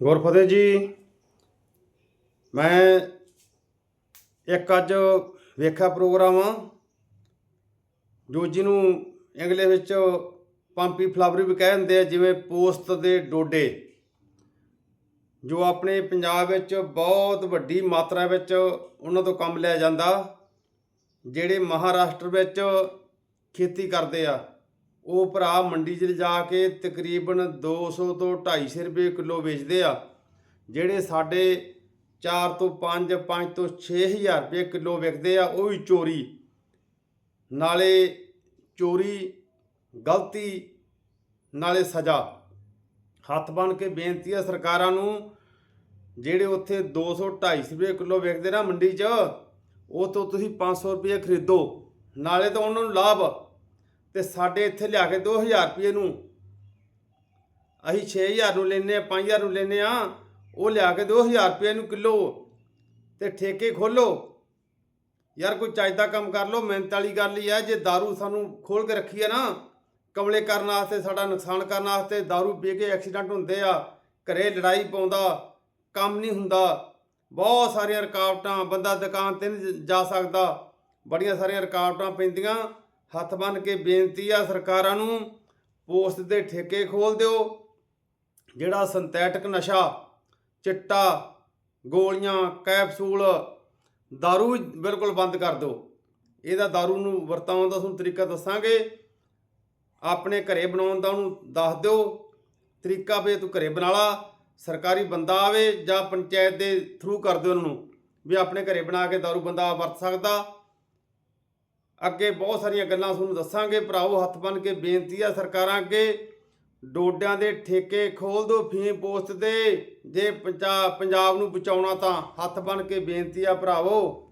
ਗੁਰਫਤਿਹ ਜੀ, ਮੈਂ ਇੱਕ ਅੱਜ ਵੇਖਿਆ ਪ੍ਰੋਗਰਾਮ ਜੋ ਜਿਹਨੂੰ ਇੰਗਲਿਸ਼ ਵਿੱਚ ਪੰਪੀ ਫਲਾਵਰੀ ਵੀ ਕਹਿ ਦਿੰਦੇ ਆ, ਜਿਵੇਂ ਪੋਸਤ ਦੇ ਡੋਡੇ, ਜੋ ਆਪਣੇ ਪੰਜਾਬ ਵਿੱਚ ਬਹੁਤ ਵੱਡੀ ਮਾਤਰਾ ਵਿੱਚ ਉਹਨਾਂ ਤੋਂ ਕੰਮ ਲਿਆ ਜਾਂਦਾ, ਜਿਹੜੇ ਮਹਾਰਾਸ਼ਟਰ ਵਿੱਚ ਖੇਤੀ ਕਰਦੇ ਆ। ਉਹ ਭਰਾ ਮੰਡੀ 'ਚ ਜਾ ਕੇ ਤਕਰੀਬਨ 200 ਤੋਂ 250 ਰੁਪਏ ਕਿਲੋ ਵੇਚਦੇ ਆ, ਜਿਹੜੇ ਸਾਡੇ 4 ਤੋਂ 5 5 ਤੋਂ 6000 ਰੁਪਏ ਕਿਲੋ ਵਿਕਦੇ ਆ, ਉਹ ਵੀ ਚੋਰੀ। ਨਾਲੇ ਚੋਰੀ ਗਲਤੀ, ਨਾਲੇ ਸਜ਼ਾ। ਹੱਥ ਬਣ ਕੇ ਬੇਨਤੀ ਆ ਸਰਕਾਰਾਂ ਨੂੰ, ਜਿਹੜੇ ਉੱਥੇ 200 250 ਰੁਪਏ ਕਿਲੋ ਵਿਕਦੇ ਨਾ ਮੰਡੀ 'ਚ, ਉਹ ਤੋਂ ਤੁਸੀਂ 500 ਰੁਪਏ ਖਰੀਦੋ। ਨਾਲੇ ਤਾਂ ਉਹਨਾਂ ਨੂੰ ਲਾਭ। ਤੇ ਸਾਡੇ ਇੱਥੇ ਲਿਆ ਕੇ 2000 ਰੁਪਏ ਨੂੰ ਅਸੀਂ 6000 ਨੂੰ ਲੈਨੇ ਆ 5000 ਨੂੰ ਲੈਨੇ ਆ ਉਹ ਲਿਆ ਕੇ 2000 ਰੁਪਏ ਨੂੰ ਕਿਲੋ ਤੇ ਠੇਕੇ ਖੋਲੋ ਯਾਰ ਕੋਈ ਚੱਜ ਦਾ ਕੰਮ ਕਰ ਲਓ ਮਿਹਨਤ ਵਾਲੀ ਗੱਲ ਹੀ ਆ ਜੇ दारू ਸਾਨੂੰ ਖੋਲ ਕੇ ਰੱਖੀ ਆ ਨਾ ਕਮਲੇ ਕਰਨ ਵਾਸਤੇ ਸਾਡਾ ਨੁਕਸਾਨ ਕਰਨ ਵਾਸਤੇ दारू ਪੀ ਕੇ ਐਕਸੀਡੈਂਟ ਹੁੰਦੇ ਆ ਘਰੇ ਲੜਾਈ ਪਾਉਂਦਾ ਕੰਮ ਨਹੀਂ ਹੁੰਦਾ ਬਹੁਤ ਸਾਰੀਆਂ ਰੁਕਾਵਟਾਂ ਬੰਦਾ ਦੁਕਾਨ ਤੇ ਨਹੀਂ ਜਾ ਸਕਦਾ ਬੜੀਆਂ ਸਾਰੀਆਂ ਰੁਕਾਵਟਾਂ ਪੈਂਦੀਆਂ ਹੱਥ ਬੰਨ ਕੇ ਬੇਨਤੀ ਆ ਸਰਕਾਰਾਂ ਨੂੰ ਪੋਸਟ ਦੇ ਠੇਕੇ ਖੋਲ ਦਿਓ ਜਿਹੜਾ ਸਿੰਥੈਟਿਕ ਨਸ਼ਾ ਚਿੱਟਾ ਗੋਲੀਆਂ ਕੈਪਸੂਲ दारू ਵੀ ਬਿਲਕੁਲ ਬੰਦ ਕਰ ਦਿਓ ਇਹਦਾ दारू ਨੂੰ ਵਰਤਾਉਣ ਦਾ ਤੁਹਾਨੂੰ ਤਰੀਕਾ ਦੱਸਾਂਗੇ ਆਪਣੇ ਘਰੇ ਬਣਾਉਣ ਦਾ ਉਹਨੂੰ ਦੱਸ ਦਿਓ ਤਰੀਕਾ ਵੀ ਤੂੰ ਘਰੇ ਬਣਾ ਲਾ ਸਰਕਾਰੀ ਬੰਦਾ ਆਵੇ ਜਾਂ ਪੰਚਾਇਤ ਦੇ ਥਰੂ ਕਰ ਦਿਓ ਉਹਨਾਂ ਨੂੰ ਵੀ ਆਪਣੇ ਘਰੇ ਬਣਾ ਕੇ दारू ਬੰਦਾ ਵਰਤ ਸਕਦਾ ਅੱਗੇ ਬਹੁਤ ਸਾਰੀਆਂ ਗੱਲਾਂ ਤੁਹਾਨੂੰ ਦੱਸਾਂਗੇ। ਭਰਾਵੋ, ਹੱਥ ਬੰਨ ਕੇ ਬੇਨਤੀ ਆ ਸਰਕਾਰਾਂ ਅੱਗੇ। ਡੋਡਿਆਂ ਦੇ ਠੇਕੇ ਖੋਲ ਦਿਓ ਫੀਮ ਪੋਸਟ ਤੇ। ਜੇ ਪੰਜਾਬ ਪੰਜਾਬ ਨੂੰ ਬਚਾਉਣਾ ਤਾਂ ਹੱਥ ਬੰਨ ਕੇ ਬੇਨਤੀ ਆ ਭਰਾਵੋ।